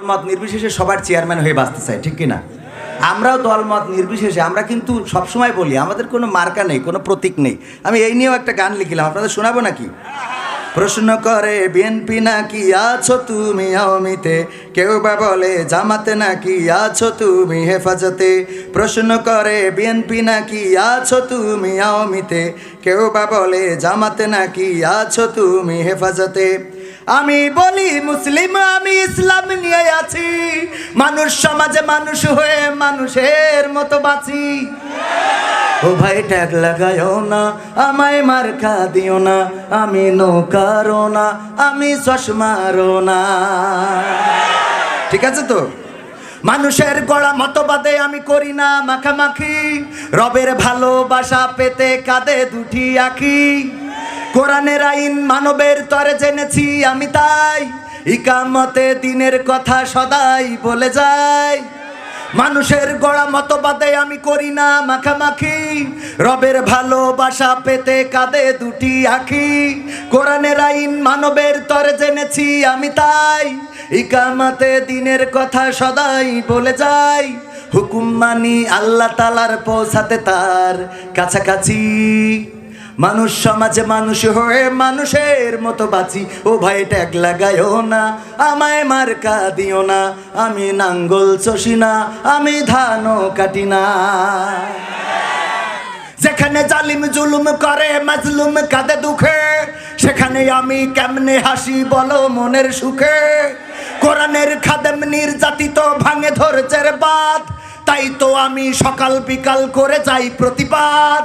দলমত নির্বিশেষে সবার চেয়ারম্যান হয়ে বাঁচতে চাই ঠিক কিনা? আমরাও দলমত নির্বিশেষে, আমরা কিন্তু সবসময় বলি, আমাদের কোনো মার্কা নেই, কোনো প্রতীক নেই। আমি এই নিয়েও একটা গান লিখিলাম, আপনাদের শোনাবো নাকি? প্রশ্ন করে বিএনপি নাকি আছো তুমি আওয়ামীতে কেউ বা বলে, জামাতে নাকি আছো তুমি হেফাজতে? প্রশ্ন করে বিএনপি নাকি আছো তুমি আওয়ামীতে কেউ বা বলে, জামাতে নাকি আছো তুমি হেফাজতে? আমি বলি মুসলিম, আমি ইসলাম নিয়ে আছি। মানুষ সমাজে মানুষ হয়ে মানুষের মতো বাঁচি। ও ভাই, ট্যাগ লাগাইও না, আমায় মার্কা দিও না, আমি নৌকারও না, আমি চশমারও না। ঠিক আছে তো? মানুষের গড়া মতবাদে আমি করি না মাখামাখি। রবের ভালোবাসা পেতে কাঁদে দুটি আঁকি কোরআনের আইন মানবের তরে জেনেছি আমি তাই। ইকামতে দিনের কথা সদাই বলে যাই। মানুষের গড়া মতবাদে আমি করি না মাখামাখি। রবের ভালোবাসা পেতে কাঁদে দুটি আঁখি। কোরআনের আইন মানবের তরে জেনেছি আমি তাই। ইকামাতে দিনের কথা সদাই বলে যাই। হুকুম মানি আল্লাহ তালার পৌঁছাতে তার কাছাকাছি। মানুষ সমাজে মানুষ হয়ে মানুষের মতো বাঁচি। ও ভাই ট্যাগ লাগাইও না, আমায় মার্কা দিও না। আমি নাঙ্গল চষি না, আমি ধানও কাটি না। যেখানে জালিম জুলুম করে, মাজলুম কাঁদে দুঃখে, সেখানে আমি কেমনে হাসি বলো মনের সুখে? কোরআনের খাদেম নির্যাতিত ভাঙে ধরছের বাদ তাই তো আমি সকাল বিকাল করে যাই প্রতিবাদ।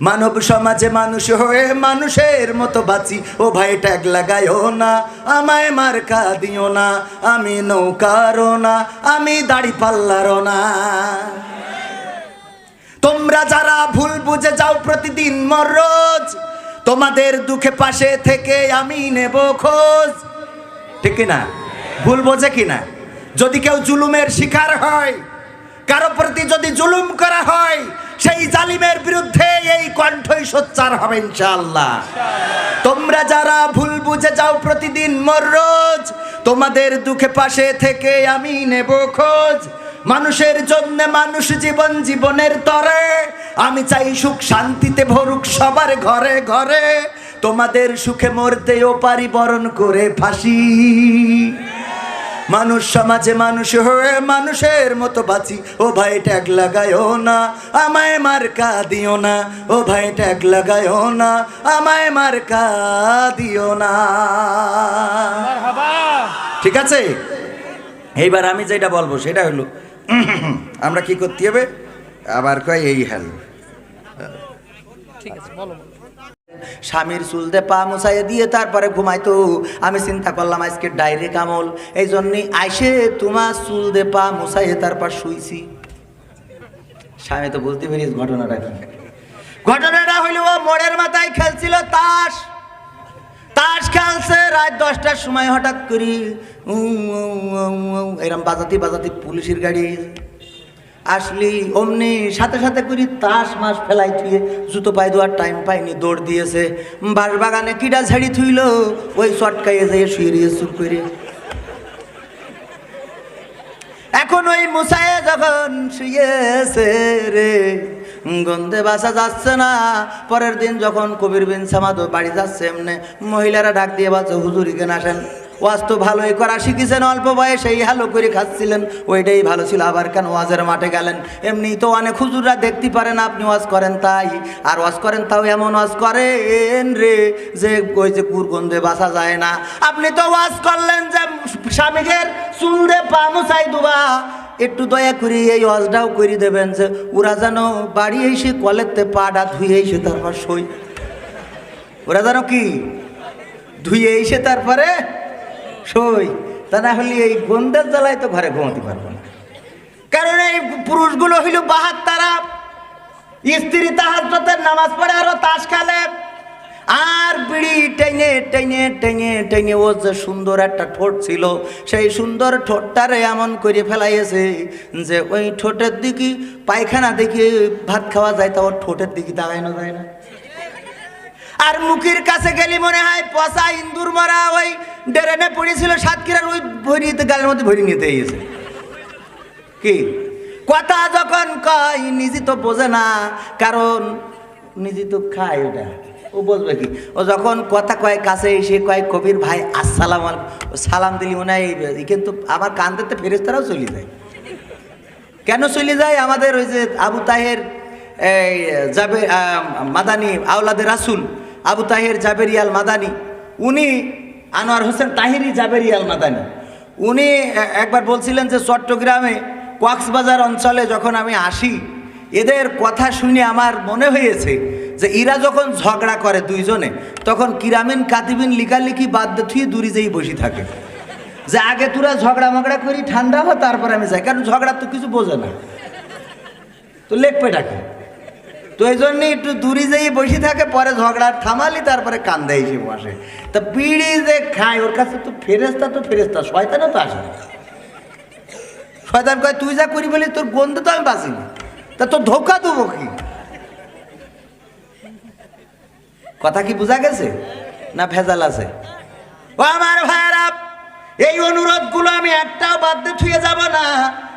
মানব সমাজে মানুষ হয়ে মানুষের মতো বাঁচি। ও ভাই, ট্যাগ লাগাইও না, আমায় মার্কা দিও না, আমি নৌকারও না, আমি দাড়ি পাল্লারও না। তোমরা যারা ভুল বুঝে যাও প্রতিদিন মররোজ তোমাদের দুঃখে পাশে থেকে আমি নেব খোঁজ। ঠিক না ভুল বোঝে কিনা? যদি কেউ জুলুমের শিকার হয়, কারও প্রতি যদি জুলুম করা হয় সেই জালিমের বিরুদ্ধে এই কণ্ঠই সোচ্চার হবে ইনশাআল্লাহ। তোমরা যারা ভুল বুঝে যাও প্রতিদিন মোর রোজ, তোমাদের দুঃখে পাশে থেকে আমি নেব খোঁজ। মানুষের জন্য মানুষ জীবন জীবনের তরে, আমি চাই সুখ শান্তিতে ভরুক সবার ঘরে ঘরে। তোমাদের সুখে মরতেও পারি বরণ করে ফাঁসি। মানুষ সমাজে মানুষ হয়ে মানুষের মতো বাঁচি। ও ভাই ট্যাগ লাগায়ও না আমায় মার্কা দিও না। ও ভাই ট্যাগ লাগায়ও না আমায় মার্কা দিও না। ঠিক আছে? এইবার আমি যেটা বলব সেটা হলো আমরা কি করতে হবে? আবার কয় এই হেল স্বামীর চুল দিয়ে পা মুছাইয়ে দিয়ে তারপরে ঘুমাইতো। আমি চিন্তা করলাম, আজকে ডাইরেক্ট আমল। এই জন্যই আইসে তোমার চুল দিয়ে পা মুছাইয়ে তারপর শুইছি। স্বামী তো বুঝতে পেরেছি ঘটনাটা কি। ঘটনাটা হইল, ও মোড়ের মাথায় খেলছিল তাস। তাস খেলছে রাত দশটার সময় হঠাৎ করি এরম বাজাতি বাজাতি পুলিশের গাড়ি। আসলি, অমনি সাথে সাথে করি তাস মাস ফেলাই থুয়ে জুতো পাই দেওয়ার টাইম পাইনি, দৌড় দিয়েছে। বাস বাগানে কিডা ঝাড়ি থুইল, ওই চটকাইয়ে যেয়ে শুয়ে দিয়ে চুপ করে এখন ওই মুসায়ে যখন শুয়েছে রে, গন্ধে বাসা যাচ্ছে না। পরের দিন যখন কবির বিন সামাদো বাড়ি যাচ্ছে, এমনি মহিলারা ডাক দিয়ে বাচ্চা হুজুরি কেন আসেন। ওয়াজ তো ভালোই করা শিখেছেন, অল্প বয়সেই হালো করে খাচ্ছিলেন। ওইটাই ভালো ছিল, আবার কেন ওয়াজের মাঠে গেলেন? এমনি তো অনেক হুজুররা দেখতে পারেন, আপনি ওয়াজ করেন তাই। আর ওয়াজ করেন তাও এমন ওয়াজ করেন রে, যে ওই যে কুরগন্ধে বাসা যায় না। আপনি তো ওয়াজ করলেন যে স্বামীদের চুল দে পা মুছাই দুবা। একটু দয়া করে এই ওয়াজটাও করে দেবেন যে, ওরা যেন বাড়ি এসে কলেতে পাটা ধুয়ে এসে তারপর সই ওরা যেন কি? ধুয়ে এসে তারপরে সই, তা না হলে এই গন্ডের জ্বালায় তো ঘরে ঘুমাতে পারব না। কারণ এই পুরুষগুলো হইল বাহাত তারা। স্ত্রী তাহাজ্জতের নামাজ পড়ে আরও তাস খেলে। আর বিড়ি টেনে টেনে টেনে টেনে, ও যে সুন্দর একটা ঠোঁট ছিল, সেই সুন্দর ঠোঁটটারে এমন করে ফেলাইয়েছে যে ওই ঠোঁটের দিকে পায়খানা দেখে ভাত খাওয়া যায়, তা ওর ঠোঁটের দিকে দাঁড়ানো যায় না। আর মুখের কাছে গেলি মনে হয় পচা ইন্দুর মারা ওই পড়েছিল সাতক্ষীরার ওই ভরিতে গালের মধ্যে ভরি নিতে গেছে কি? কথা যখন কয়, নিজে তো বোঝে না, কারণ নিজে তো খায় ওটা। ও বলবে কি? ও যখন কথা কয় কাছে এসে কয়, কবির ভাই, আসসালাম সালাম দিলি মনে হয় কিন্তু আমার কান্দেতে ফেরেস্তারাও চলে যায়। কেন চলে যায়? আমাদের ওই যে আবু তাহের, এই যাবে মাদানি আওলাদের রাসুল, আবু তাহের জাবেরিয়াল মাদানি, উনি আনোয়ার হোসেন তাহিরি জাবেরিয়াল মাদানি উনি একবার বলছিলেন যে চট্টগ্রামে কক্সবাজার অঞ্চলে যখন আমি আসি, এদের কথা শুনে আমার মনে হয়েছে যে এরা যখন ঝগড়া করে দুইজনে, তখন কিরামিন কাতিবিন লিখালিখি বাদ থুয়ে দূরে যেই বসে থাকে। যে আগে তোরা ঝগড়া মগড়া করি, ঠান্ডা হো, তারপর আমি যাই। কারণ ঝগড়া তো কিছু বোঝে না। তো লেখবে ডাকে তো এই জন্যে একটু দূরে যেয়ে বসে থাকে, পরে ঝগড়া থামালি, তারপরে কান্দা এসে বসে। তা বিড়ি যে খায়, ওর কাছে তো ফেরেস্তা তো ফেরেস্তা শয়তানও তো আসে না। শয়তান কয়, তুই যা করি বলি, তোর গন্ধ তো আমি বাঁচি না। তা তোর ধোকা দেবো কি? কথা কি বোঝা গেছে? না ভেজাল আছে? ও আমার ভাইরা এই অনুরোধগুলো আমি একটাও বাদ দিয়ে থুয়ে যাব না।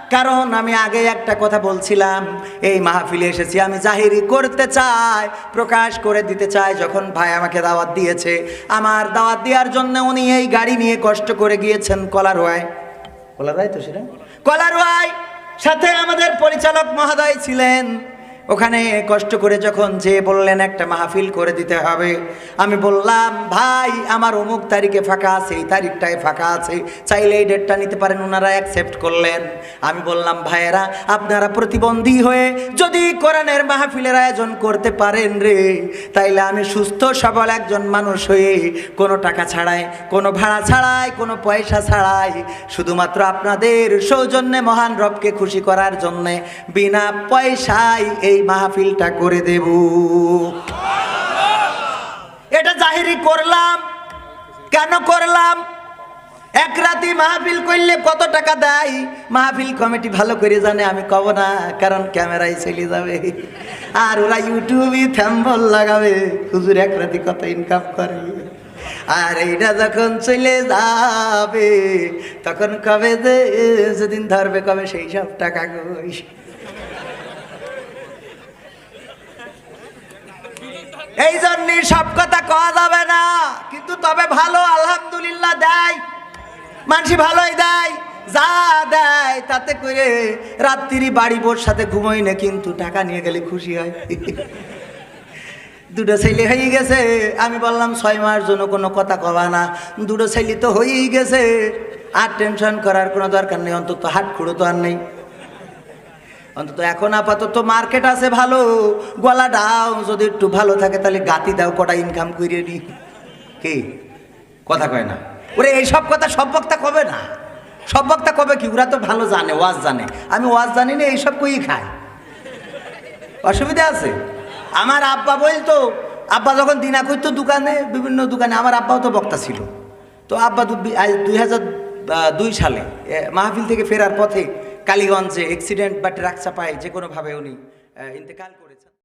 কারণ আমি আগে একটা কথা বলছিলাম এই মাহফিলে এসেছি। আমি জাহিরি করতে চাই প্রকাশ করে দিতে চাই যখন ভাই আমাকে দাওয়াত দিয়েছে। আমার দাওয়াত দেওয়ার জন্য উনি এই গাড়ি নিয়ে কষ্ট করে গিয়েছেন কলারোয়ায়। কলারোয়ায় তো সেটা? কলারোয়ায় সাথে আমাদের পরিচালক মহোদয় ছিলেন। ওখানে কষ্ট করে যখন যে বললেন, একটা মাহফিল করে দিতে হবে। আমি বললাম, ভাই, আমার অমুক তারিখে ফাঁকা আছে, এই তারিখটায় ফাঁকা আছে। চাইলে এই ডেটটা নিতে পারেন। ওনারা অ্যাকসেপ্ট করলেন। আমি বললাম, ভাইয়েরা, আপনারা প্রতিবন্ধী হয়ে যদি কোরআনের মাহফিলের আয়োজন করতে পারেন রে, তাইলে আমি সুস্থ সবল একজন মানুষ হয়ে কোনো টাকা ছাড়াই, কোনো ভাড়া ছাড়াই, কোনো পয়সা ছাড়াই, শুধুমাত্র আপনাদের সৌজন্যে মহান রবকে খুশি করার জন্যে বিনা পয়সায় মাহফিলটা করে দেব। এটা জাহিরি করলাম। কেন করলাম? এক রাতি মাহফিল করলে কত টাকা দেয়? মাহফিল কমিটি ভালো করে জানে, আমি কব না, কারণ ক্যামেরায় চলে যাবে। আর ওরা ইউটিউবে থ্যাম্বল লাগাবে। হুজুর এক রাতি কত ইনকাম করে। আর এইটা যখন চলে যাবে, তখন কবে যে, যেদিন ধরবে কবে সেই সব টাকা কই? এই জন্যই সব কথা কওয়া যাবে না। কিন্তু তবে ভালো, আলহামদুলিল্লাহ দেয়। মানুষ ভালোই দেয়, যা দেয় তাতে করে রাত্রি বাড়ি বোর সাথে ঘুমোই না, কিন্তু টাকা নিয়ে গেলে খুশি হয়। দুটো ছেলে হয়ে গেছে, আমি বললাম, ছয় মাস জন্য কোনো কথা কবা না। দুটো ছেলে তো হয়েই গেছে, আর টেনশন করার কোনো দরকার নেই, অন্তত হাট খুঁড়ো তো আর নেই। অন্তত এখন আপাতত মার্কেট আছে ভালো, গলা দাও যদি একটু ভালো থাকে তাহলে গাতি দাও, কটা ইনকাম করিয়ে নি। কি? কথা কয় না। ওরে এইসব কথা সব বক্তা কবে না? সব বক্তা কবে কি? ওরা তো ভালো জানে, ওয়াজ জানে। আমি ওয়াজ জানি না, এইসব কই খাই অসুবিধা আছে? আমার আব্বা বলতো, আব্বা যখন দিনা করতো দোকানে, বিভিন্ন দোকানে, আমার আব্বাও তো বক্তা ছিল। তো আব্বা দুই হাজার দুই সালে মাহফিল থেকে ফেরার পথে কালীগঞ্জে অ্যাক্সিডেন্ট বা ট্রাক চাপায় যে কোনোভাবে উনি ইন্তেকাল